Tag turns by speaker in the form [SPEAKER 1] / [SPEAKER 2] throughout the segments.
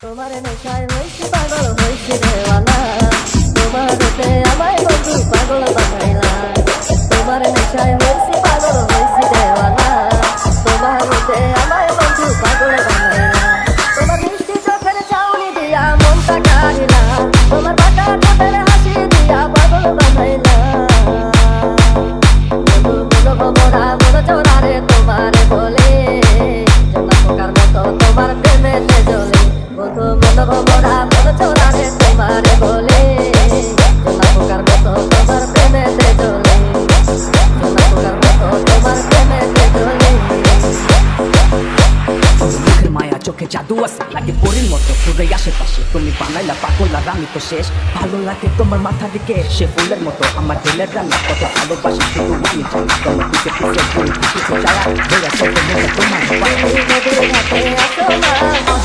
[SPEAKER 1] তোমার নেশায় হয়েছে পাগল হয়েছে দেওয়ালা তোমার আমায় বন্ধু পাগল
[SPEAKER 2] দুয়াস লাগে পরির মতো ঘুরে আশেপাশে। তুমি বানাইলা পাগলা রামি তো শেষ। ভালো লাগে তোমার মাথা দিকে। সে ফুলের মতো আমার দিলের রান্না কত ভালোবাসি শুধু আমি তোমার দিকে পিছে। তোমার
[SPEAKER 1] তোমার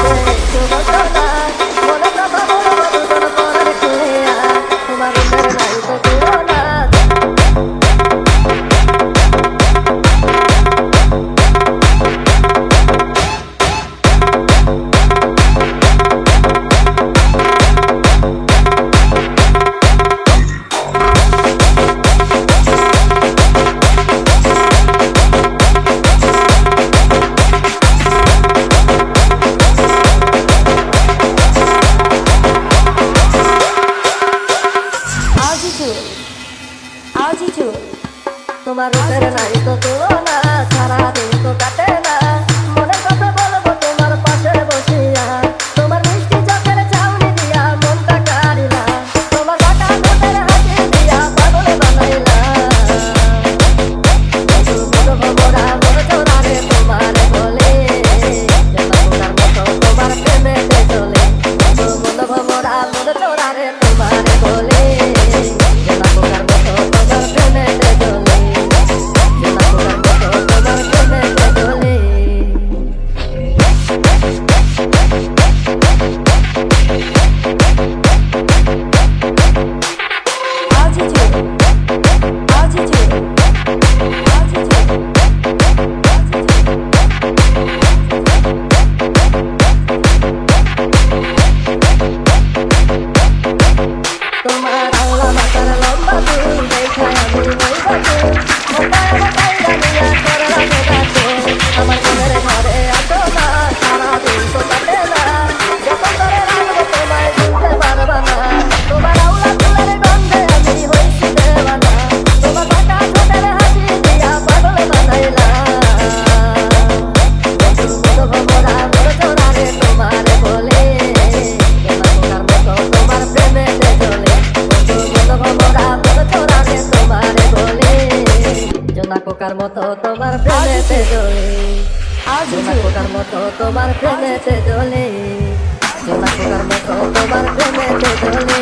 [SPEAKER 1] আজিজু তোমার রূপের নাই তো তুলনা সারা দিন তো কাটে সোনা কোকার মতো তোমার প্রেমেতে জলে সোনা কোকার মতো তোমার প্রেমেতে জলে সোনা কোকার মতো তোমার প্রেমেতে জলে